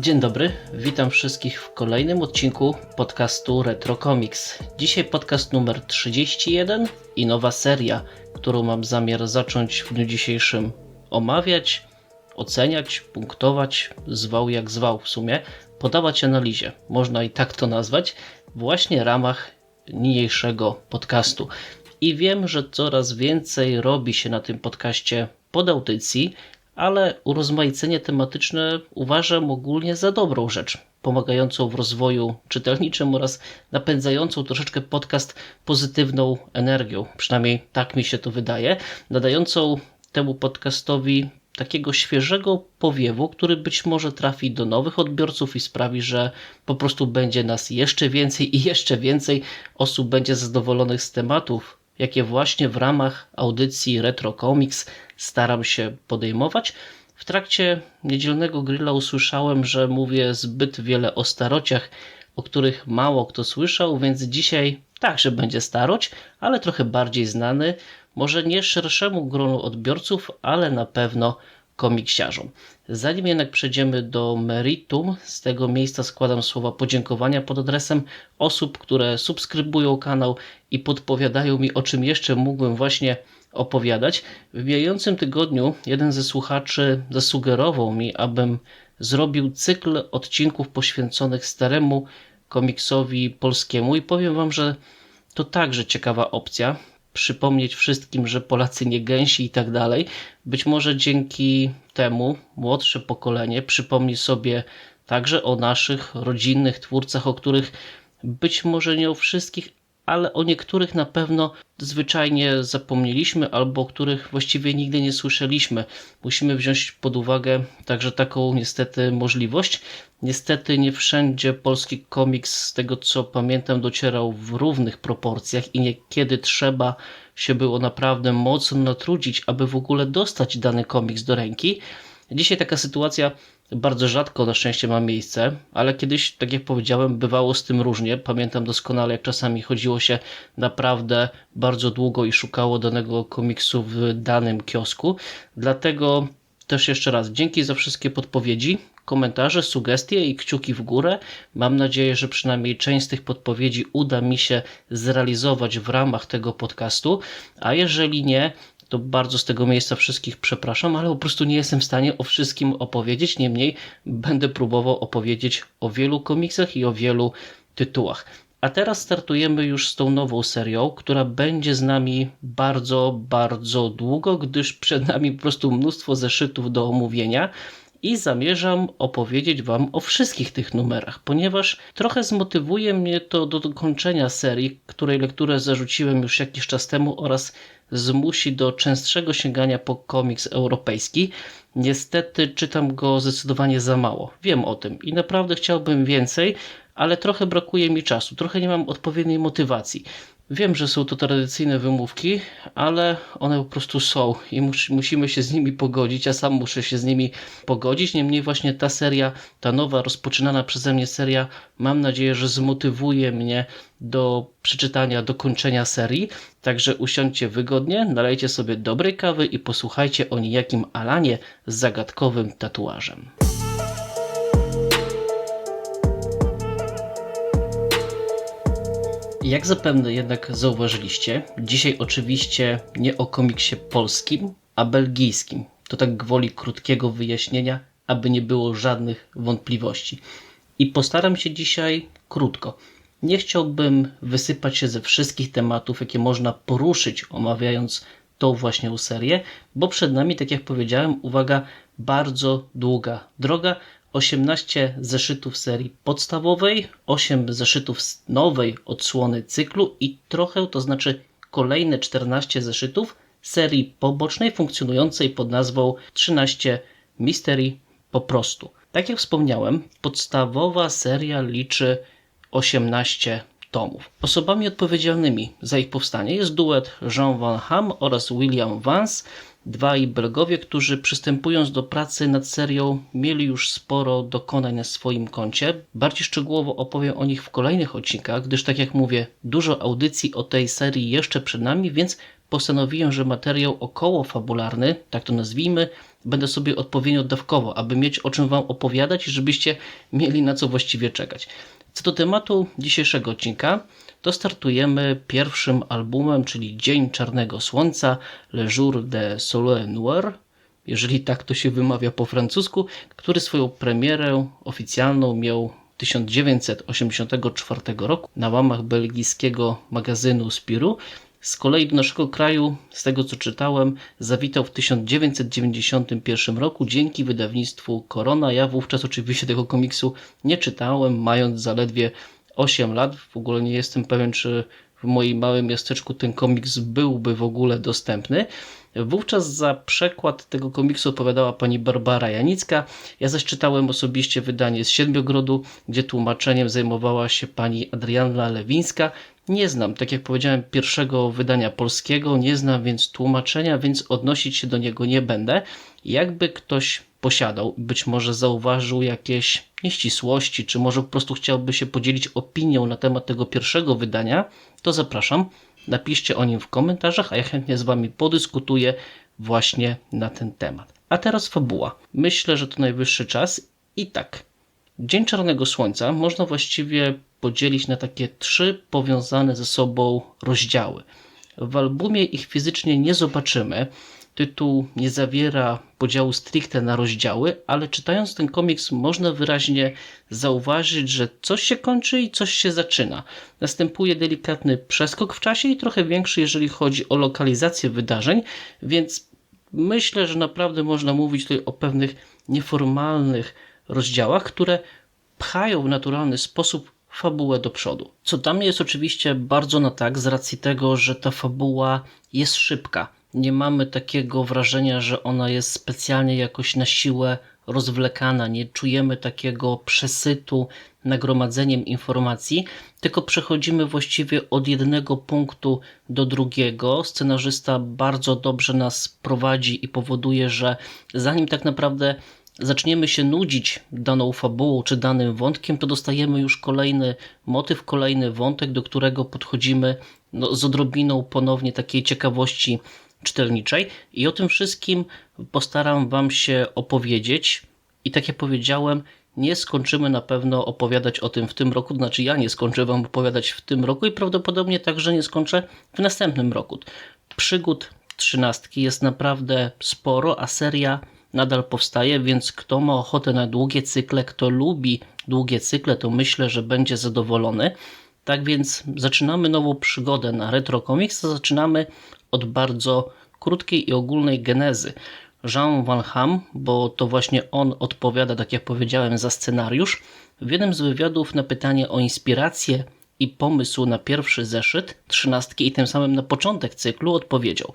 Dzień dobry, witam wszystkich w kolejnym odcinku podcastu Retro Comics. Dzisiaj podcast numer 31 i nowa seria, którą mam zamiar zacząć w dniu dzisiejszym omawiać, oceniać, punktować, zwał jak zwał w sumie, podawać analizie, można i tak to nazwać, właśnie w ramach niniejszego podcastu. I wiem, że coraz więcej robi się na tym podcaście pod audycji, ale urozmaicenie tematyczne uważam ogólnie za dobrą rzecz, pomagającą w rozwoju czytelniczym oraz napędzającą troszeczkę podcast pozytywną energią. Przynajmniej tak mi się to wydaje, nadającą temu podcastowi takiego świeżego powiewu, który być może trafi do nowych odbiorców i sprawi, że po prostu będzie nas jeszcze więcej i jeszcze więcej osób będzie zadowolonych z tematów, jakie właśnie w ramach audycji Retro Comics staram się podejmować. W trakcie niedzielnego grilla usłyszałem, że mówię zbyt wiele o starociach, o których mało kto słyszał, więc dzisiaj także będzie staroć, ale trochę bardziej znany, może nie szerszemu gronu odbiorców, ale na pewno komiksiarzom. Zanim jednak przejdziemy do meritum, z tego miejsca składam słowa podziękowania pod adresem osób, które subskrybują kanał i podpowiadają mi, o czym jeszcze mógłbym właśnie opowiadać. W mijającym tygodniu jeden ze słuchaczy zasugerował mi, abym zrobił cykl odcinków poświęconych staremu komiksowi polskiemu i powiem wam, że to także ciekawa opcja. Przypomnieć wszystkim, że Polacy nie gęsi i tak dalej. Być może dzięki temu młodsze pokolenie przypomni sobie także o naszych rodzinnych twórcach, o których być może nie o wszystkich, ale o niektórych na pewno zwyczajnie zapomnieliśmy albo o których właściwie nigdy nie słyszeliśmy. Musimy wziąć pod uwagę także taką niestety możliwość. Niestety nie wszędzie polski komiks, z tego co pamiętam, docierał w równych proporcjach i niekiedy trzeba się było naprawdę mocno natrudzić, aby w ogóle dostać dany komiks do ręki. Dzisiaj taka sytuacja bardzo rzadko na szczęście ma miejsce, ale kiedyś, tak jak powiedziałem, bywało z tym różnie. Pamiętam doskonale, jak czasami chodziło się naprawdę bardzo długo i szukało danego komiksu w danym kiosku. Dlatego też jeszcze raz dzięki za wszystkie podpowiedzi, komentarze, sugestie i kciuki w górę. Mam nadzieję, że przynajmniej część z tych podpowiedzi uda mi się zrealizować w ramach tego podcastu, a jeżeli nie, to bardzo z tego miejsca wszystkich przepraszam, ale po prostu nie jestem w stanie o wszystkim opowiedzieć. Niemniej będę próbował opowiedzieć o wielu komiksach i o wielu tytułach. A teraz startujemy już z tą nową serią, która będzie z nami bardzo, bardzo długo, gdyż przed nami po prostu mnóstwo zeszytów do omówienia i zamierzam opowiedzieć Wam o wszystkich tych numerach, ponieważ trochę zmotywuje mnie to do dokończenia serii, której lekturę zarzuciłem już jakiś czas temu oraz zmusi do częstszego sięgania po komiks europejski. Niestety czytam go zdecydowanie za mało. Wiem o tym i naprawdę chciałbym więcej, ale trochę brakuje mi czasu, trochę nie mam odpowiedniej motywacji. Wiem, że są to tradycyjne wymówki, ale one po prostu są i mus, musimy się z nimi pogodzić. Ja sam muszę się z nimi pogodzić. Niemniej, właśnie ta seria, ta nowa, rozpoczynana przeze mnie seria, mam nadzieję, że zmotywuje mnie do przeczytania, dokończenia serii. Także usiądźcie wygodnie, nalejcie sobie dobrej kawy i posłuchajcie o niejakim Alanie z zagadkowym tatuażem. Jak zapewne jednak zauważyliście, dzisiaj oczywiście nie o komiksie polskim, a belgijskim. To tak gwoli krótkiego wyjaśnienia, aby nie było żadnych wątpliwości. I postaram się dzisiaj krótko. Nie chciałbym wysypać się ze wszystkich tematów, jakie można poruszyć, omawiając tą właśnie serię, bo przed nami, tak jak powiedziałem, uwaga, bardzo długa droga, 18 zeszytów serii podstawowej, 8 zeszytów z nowej odsłony cyklu i trochę, to znaczy kolejne 14 zeszytów serii pobocznej funkcjonującej pod nazwą 13 Mystery po prostu. Tak jak wspomniałem, podstawowa seria liczy 18 tomów. Osobami odpowiedzialnymi za ich powstanie jest duet Jean Van Ham oraz William Vance, dwaj Belgowie, którzy przystępując do pracy nad serią mieli już sporo dokonań na swoim koncie. Bardziej szczegółowo opowiem o nich w kolejnych odcinkach, gdyż tak jak mówię, dużo audycji o tej serii jeszcze przed nami, więc postanowiłem, że materiał około fabularny, tak to nazwijmy, będę sobie odpowiednio dawkowo, aby mieć o czym Wam opowiadać i żebyście mieli na co właściwie czekać. Co do tematu dzisiejszego odcinka, to startujemy pierwszym albumem, czyli Dzień Czarnego Słońca, Le Jour de Soleil Noir, jeżeli tak to się wymawia po francusku, który swoją premierę oficjalną miał 1984 roku na łamach belgijskiego magazynu Spiru. Z kolei do naszego kraju, z tego co czytałem, zawitał w 1991 roku dzięki wydawnictwu Korona. Ja wówczas oczywiście tego komiksu nie czytałem, mając zaledwie 8 lat. W ogóle nie jestem pewien, czy w moim małym miasteczku ten komiks byłby w ogóle dostępny. Wówczas za przekład tego komiksu odpowiadała pani Barbara Janicka. Ja zaś czytałem osobiście wydanie z Siedmiogrodu, gdzie tłumaczeniem zajmowała się pani Adrianna Lewińska. Nie znam, tak jak powiedziałem, pierwszego wydania polskiego, nie znam więc tłumaczenia, więc odnosić się do niego nie będę. Jakby ktoś posiadał, być może zauważył jakieś nieścisłości, czy może po prostu chciałby się podzielić opinią na temat tego pierwszego wydania, to zapraszam. Napiszcie o nim w komentarzach, a ja chętnie z Wami podyskutuję właśnie na ten temat. A teraz fabuła. Myślę, że to najwyższy czas. I tak, Dzień Czarnego Słońca można właściwie podzielić na takie trzy powiązane ze sobą rozdziały. W albumie ich fizycznie nie zobaczymy, tytuł nie zawiera podziału stricte na rozdziały, ale czytając ten komiks można wyraźnie zauważyć, że coś się kończy i coś się zaczyna. Następuje delikatny przeskok w czasie i trochę większy, jeżeli chodzi o lokalizację wydarzeń, więc myślę, że naprawdę można mówić tutaj o pewnych nieformalnych rozdziałach, które pchają w naturalny sposób fabułę do przodu. Co dla mnie jest oczywiście bardzo na tak z racji tego, że ta fabuła jest szybka nie mamy takiego wrażenia, że ona jest specjalnie jakoś na siłę rozwlekana, nie czujemy takiego przesytu nagromadzeniem informacji, tylko przechodzimy właściwie od jednego punktu do drugiego. Scenarzysta bardzo dobrze nas prowadzi i powoduje, że zanim tak naprawdę zaczniemy się nudzić daną fabułą czy danym wątkiem, to dostajemy już kolejny motyw, kolejny wątek, do którego podchodzimy no, z odrobiną ponownie takiej ciekawości czytelniczej i o tym wszystkim postaram Wam się opowiedzieć. I tak jak powiedziałem, nie skończymy na pewno opowiadać o tym w tym roku, znaczy ja nie skończę Wam opowiadać w tym roku i prawdopodobnie także nie skończę w następnym roku. Przygód trzynastki jest naprawdę sporo, a seria nadal powstaje, więc kto ma ochotę na długie cykle, kto lubi długie cykle, to myślę, że będzie zadowolony. Tak więc zaczynamy nową przygodę na Retro Comics, zaczynamy od bardzo krótkiej i ogólnej genezy. Jean Van Ham, bo to właśnie on odpowiada, tak jak powiedziałem, za scenariusz, w jednym z wywiadów na pytanie o inspirację i pomysł na pierwszy zeszyt, trzynastki i tym samym na początek cyklu odpowiedział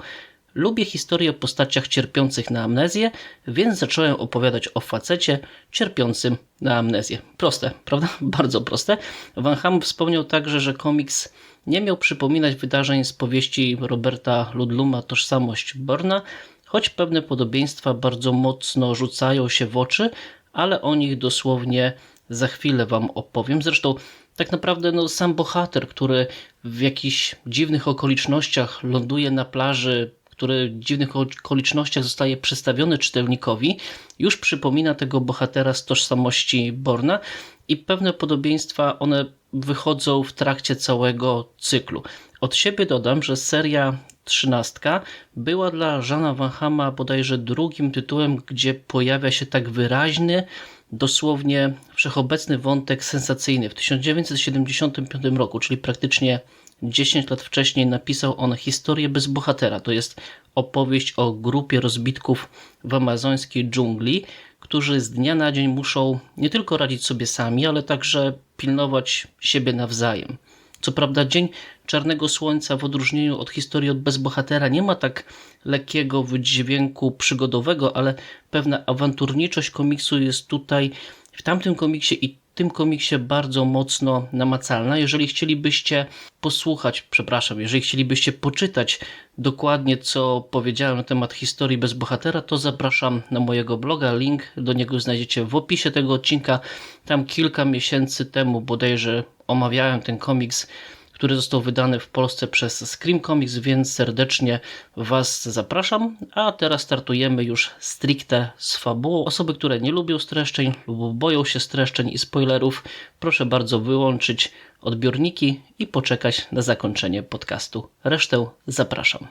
Lubię historię o postaciach cierpiących na amnezję, więc zacząłem opowiadać o facecie cierpiącym na amnezję. Proste, prawda? Bardzo proste. Van Ham wspomniał także, że komiks nie miał przypominać wydarzeń z powieści Roberta Ludluma Tożsamość Borna, choć pewne podobieństwa bardzo mocno rzucają się w oczy, ale o nich dosłownie za chwilę Wam opowiem. Zresztą tak naprawdę no, sam bohater, który w jakichś dziwnych okolicznościach ląduje na plaży, który w dziwnych okolicznościach zostaje przedstawiony czytelnikowi, już przypomina tego bohatera z tożsamości Borna i pewne podobieństwa one wychodzą w trakcie całego cyklu. Od siebie dodam, że seria trzynastka była dla Żana Van bodajże drugim tytułem, gdzie pojawia się tak wyraźny, dosłownie wszechobecny wątek sensacyjny. W 1975 roku, czyli praktycznie 10 lat wcześniej napisał on Historię bez bohatera. To jest opowieść o grupie rozbitków w amazońskiej dżungli, którzy z dnia na dzień muszą nie tylko radzić sobie sami, ale także pilnować siebie nawzajem. Co prawda, Dzień Czarnego Słońca, w odróżnieniu od historii od bezbohatera, nie ma tak lekkiego wydźwięku przygodowego, ale pewna awanturniczość komiksu jest tutaj w tamtym komiksie i tym komiksie bardzo mocno namacalna. Jeżeli chcielibyście posłuchać, przepraszam, jeżeli chcielibyście poczytać dokładnie, co powiedziałem na temat historii bez bohatera, to zapraszam na mojego bloga. Link do niego znajdziecie w opisie tego odcinka. Tam kilka miesięcy temu bodajże omawiałem ten komiks który został wydany w Polsce przez Scream Comics, więc serdecznie Was zapraszam. A teraz startujemy już stricte z fabułą. Osoby, które nie lubią streszczeń lub boją się streszczeń i spoilerów, proszę bardzo wyłączyć odbiorniki i poczekać na zakończenie podcastu. Resztę zapraszam.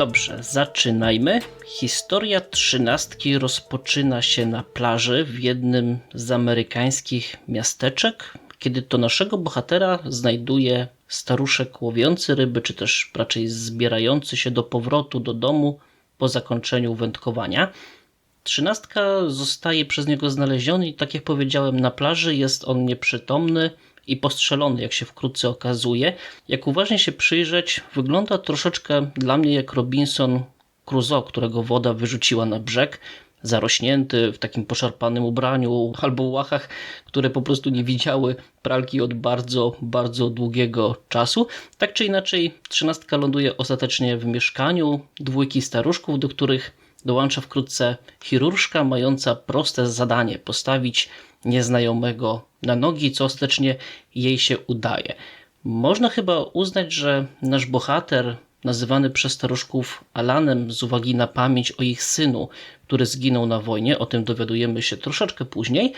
Dobrze, zaczynajmy. Historia trzynastki rozpoczyna się na plaży w jednym z amerykańskich miasteczek, kiedy to naszego bohatera znajduje staruszek łowiący ryby, czy też raczej zbierający się do powrotu do domu po zakończeniu wędkowania. Trzynastka zostaje przez niego znaleziony i tak jak powiedziałem na plaży jest on nieprzytomny, i postrzelony, jak się wkrótce okazuje. Jak uważnie się przyjrzeć, wygląda troszeczkę dla mnie jak Robinson Crusoe, którego woda wyrzuciła na brzeg, zarośnięty w takim poszarpanym ubraniu albo łachach, które po prostu nie widziały pralki od bardzo, bardzo długiego czasu. Tak czy inaczej, trzynastka ląduje ostatecznie w mieszkaniu dwójki staruszków, do których dołącza wkrótce chirurżka mająca proste zadanie postawić nieznajomego na nogi, co ostatecznie jej się udaje. Można chyba uznać, że nasz bohater, nazywany przez staruszków Alanem z uwagi na pamięć o ich synu, który zginął na wojnie, o tym dowiadujemy się troszeczkę później,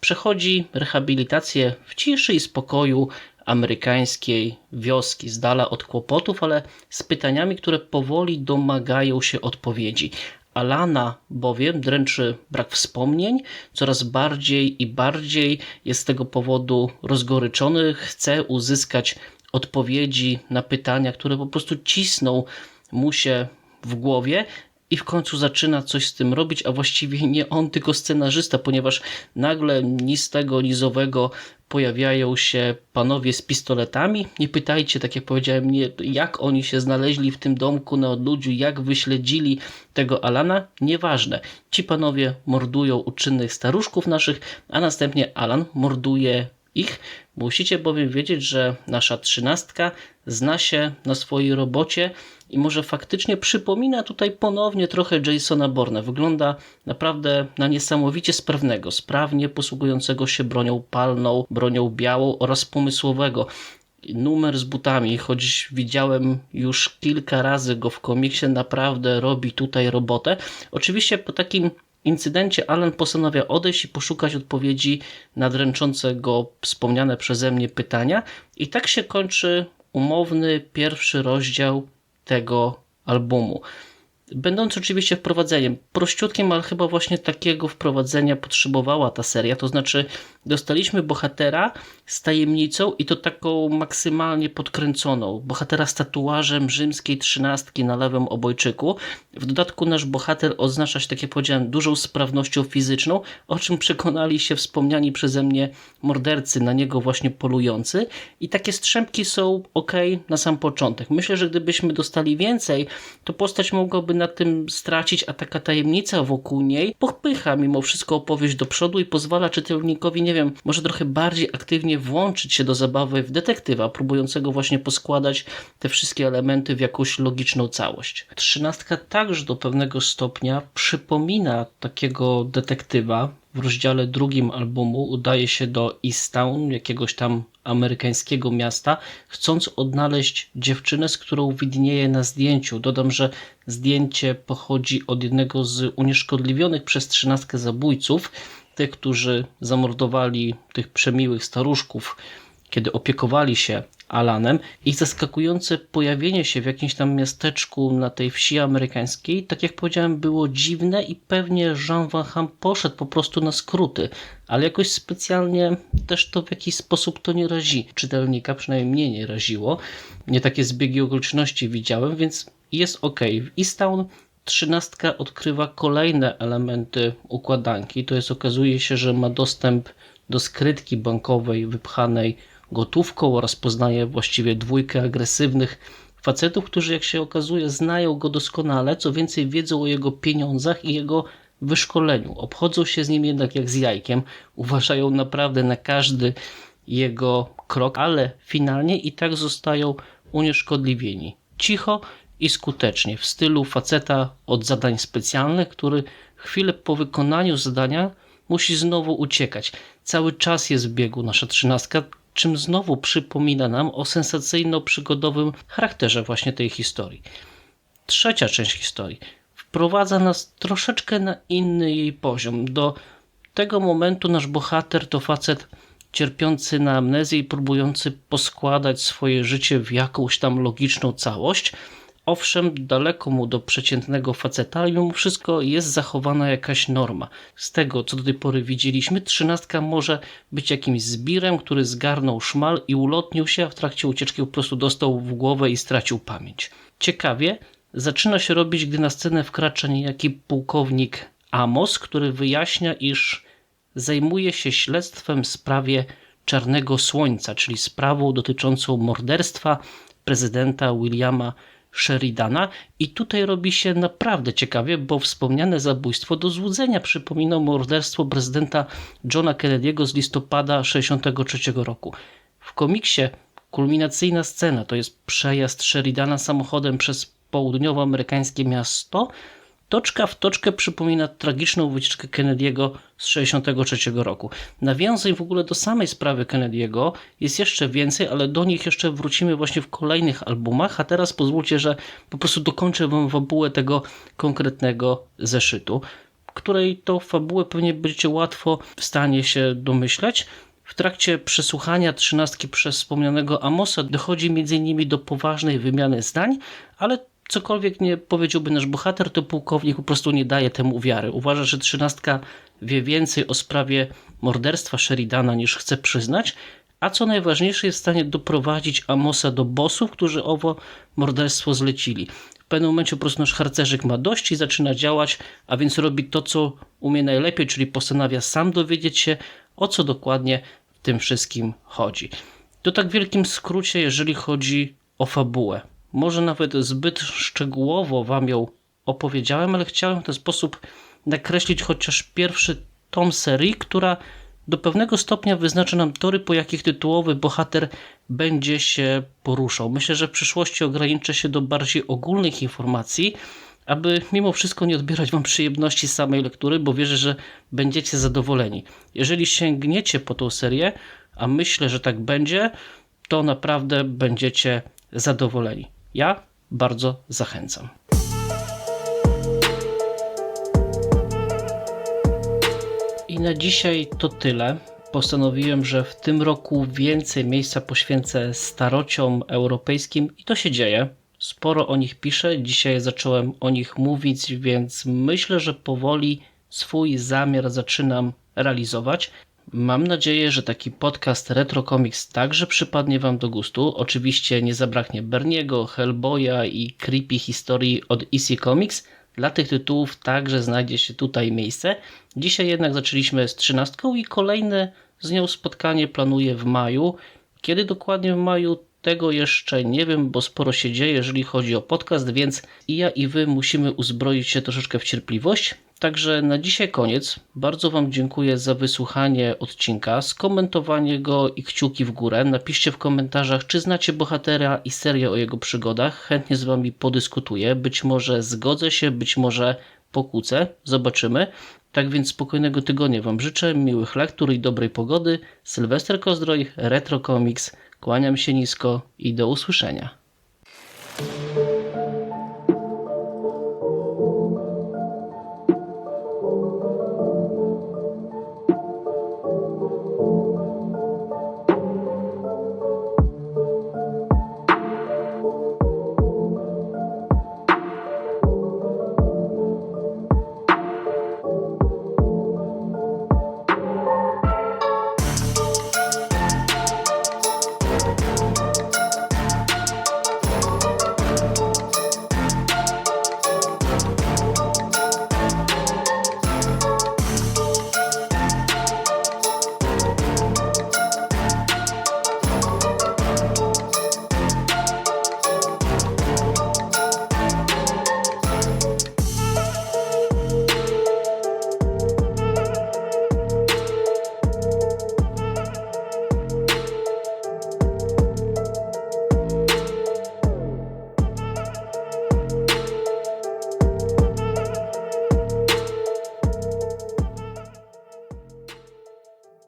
przechodzi rehabilitację w ciszy i spokoju amerykańskiej wioski, z dala od kłopotów, ale z pytaniami, które powoli domagają się odpowiedzi. Alana bowiem dręczy brak wspomnień, coraz bardziej i bardziej jest z tego powodu rozgoryczony, chce uzyskać odpowiedzi na pytania, które po prostu cisną mu się w głowie i w końcu zaczyna coś z tym robić, a właściwie nie on, tylko scenarzysta, ponieważ nagle ni z tego, ni pojawiają się panowie z pistoletami. Nie pytajcie, tak jak powiedziałem, nie, jak oni się znaleźli w tym domku na odludziu, jak wyśledzili tego Alana. Nieważne. Ci panowie mordują uczynnych staruszków naszych, a następnie Alan morduje ich. Musicie bowiem wiedzieć, że nasza trzynastka zna się na swojej robocie i może faktycznie przypomina tutaj ponownie trochę Jasona Borna. Wygląda naprawdę na niesamowicie sprawnego, sprawnie posługującego się bronią palną, bronią białą oraz pomysłowego. Numer z butami, choć widziałem już kilka razy go w komiksie, naprawdę robi tutaj robotę. Oczywiście po takim incydencie Alan postanawia odejść i poszukać odpowiedzi na dręczące go wspomniane przeze mnie pytania. I tak się kończy umowny pierwszy rozdział tego albumu. Będąc oczywiście wprowadzeniem, prościutkim, ale chyba właśnie takiego wprowadzenia potrzebowała ta seria. To znaczy, dostaliśmy bohatera z tajemnicą i to taką maksymalnie podkręconą. Bohatera z tatuażem rzymskiej trzynastki na lewym obojczyku. W dodatku nasz bohater oznacza się, tak jak powiedziałem, dużą sprawnością fizyczną, o czym przekonali się wspomniani przeze mnie mordercy, na niego właśnie polujący. I takie strzępki są ok na sam początek. Myślę, że gdybyśmy dostali więcej, to postać mogłaby na tym stracić, a taka tajemnica wokół niej popycha mimo wszystko opowieść do przodu i pozwala czytelnikowi, nie wiem, może trochę bardziej aktywnie włączyć się do zabawy w detektywa, próbującego właśnie poskładać te wszystkie elementy w jakąś logiczną całość. Trzynastka także do pewnego stopnia przypomina takiego detektywa, w rozdziale drugim albumu udaje się do Easttown, jakiegoś tam amerykańskiego miasta, chcąc odnaleźć dziewczynę, z którą widnieje na zdjęciu. Dodam, że zdjęcie pochodzi od jednego z unieszkodliwionych przez trzynastkę zabójców, tych, którzy zamordowali tych przemiłych staruszków, kiedy opiekowali się Alanem. Ich zaskakujące pojawienie się w jakimś tam miasteczku na tej wsi amerykańskiej, tak jak powiedziałem, było dziwne i pewnie Jean Van Ham poszedł po prostu na skróty, ale jakoś specjalnie też to w jakiś sposób to nie razi czytelnika, przynajmniej mnie nie raziło. Nie takie zbiegi okoliczności widziałem, więc jest ok. W Easttown trzynastka odkrywa kolejne elementy układanki. To jest okazuje się, że ma dostęp do skrytki bankowej wypchanej gotówką oraz poznaje właściwie dwójkę agresywnych facetów, którzy jak się okazuje znają go doskonale, co więcej wiedzą o jego pieniądzach i jego wyszkoleniu. Obchodzą się z nim jednak jak z jajkiem, uważają naprawdę na każdy jego krok, ale finalnie i tak zostają unieszkodliwieni. Cicho i skutecznie, w stylu faceta od zadań specjalnych, który chwilę po wykonaniu zadania musi znowu uciekać. Cały czas jest w biegu nasza trzynastka, czym znowu przypomina nam o sensacyjno-przygodowym charakterze właśnie tej historii. Trzecia część historii wprowadza nas troszeczkę na inny jej poziom. Do tego momentu nasz bohater to facet cierpiący na amnezję i próbujący poskładać swoje życie w jakąś tam logiczną całość. Owszem, daleko mu do przeciętnego faceta, ale mimo wszystko jest zachowana jakaś norma. Z tego, co do tej pory widzieliśmy, trzynastka może być jakimś zbirem, który zgarnął szmal i ulotnił się, a w trakcie ucieczki po prostu dostał w głowę i stracił pamięć. Ciekawie, zaczyna się robić, gdy na scenę wkracza niejaki pułkownik Amos, który wyjaśnia, iż zajmuje się śledztwem w sprawie Czarnego Słońca, czyli sprawą dotyczącą morderstwa prezydenta Williama Sheridana. I tutaj robi się naprawdę ciekawie, bo wspomniane zabójstwo do złudzenia przypomina morderstwo prezydenta Johna Kennedy'ego z listopada 1963 roku. W komiksie kulminacyjna scena to jest przejazd Sheridana samochodem przez południowoamerykańskie miasto, toczka w toczkę przypomina tragiczną wycieczkę Kennedy'ego z 1963 roku. Nawiązań w ogóle do samej sprawy Kennedy'ego jest jeszcze więcej, ale do nich jeszcze wrócimy właśnie w kolejnych albumach, a teraz pozwólcie, że po prostu dokończę wam fabułę tego konkretnego zeszytu, której to fabułę pewnie będziecie łatwo w stanie się domyśleć. W trakcie przesłuchania trzynastki przez wspomnianego Amosa dochodzi m.in. do poważnej wymiany zdań, ale cokolwiek nie powiedziałby nasz bohater, to pułkownik po prostu nie daje temu wiary. Uważa, że trzynastka wie więcej o sprawie morderstwa Sheridana niż chce przyznać, a co najważniejsze jest w stanie doprowadzić Amosa do bossów, którzy owo morderstwo zlecili. W pewnym momencie po prostu nasz harcerzyk ma dość i zaczyna działać, a więc robi to, co umie najlepiej, czyli postanawia sam dowiedzieć się, o co dokładnie w tym wszystkim chodzi. To tak w wielkim skrócie, jeżeli chodzi o fabułę. Może nawet zbyt szczegółowo Wam ją opowiedziałem, ale chciałem w ten sposób nakreślić chociaż pierwszy tom serii, która do pewnego stopnia wyznacza nam tory, po jakich tytułowy bohater będzie się poruszał. Myślę, że w przyszłości ograniczę się do bardziej ogólnych informacji, aby mimo wszystko nie odbierać Wam przyjemności samej lektury, bo wierzę, że będziecie zadowoleni. Jeżeli sięgniecie po tą serię, a myślę, że tak będzie, to naprawdę będziecie zadowoleni. Ja bardzo zachęcam. I na dzisiaj to tyle. Postanowiłem, że w tym roku więcej miejsca poświęcę starociom europejskim i to się dzieje. Sporo o nich piszę, dzisiaj zacząłem o nich mówić, więc myślę, że powoli swój zamiar zaczynam realizować. Mam nadzieję, że taki podcast Retro Comics także przypadnie Wam do gustu. Oczywiście nie zabraknie Berniego, Hellboya i creepy historii od EC Comics. Dla tych tytułów także znajdzie się tutaj miejsce. Dzisiaj jednak zaczęliśmy z trzynastką i kolejne z nią spotkanie planuję w maju. Kiedy dokładnie w maju tego jeszcze nie wiem, bo sporo się dzieje, jeżeli chodzi o podcast, więc i ja i wy musimy uzbroić się troszeczkę w cierpliwość. Także na dzisiaj koniec. Bardzo Wam dziękuję za wysłuchanie odcinka, skomentowanie go i kciuki w górę. Napiszcie w komentarzach, czy znacie bohatera i serię o jego przygodach. Chętnie z Wami podyskutuję. Być może zgodzę się, być może pokłócę. Zobaczymy. Tak więc spokojnego tygodnia Wam życzę, miłych lektur i dobrej pogody. Sylwester Kozdroj, Retro Comics. Kłaniam się nisko i do usłyszenia.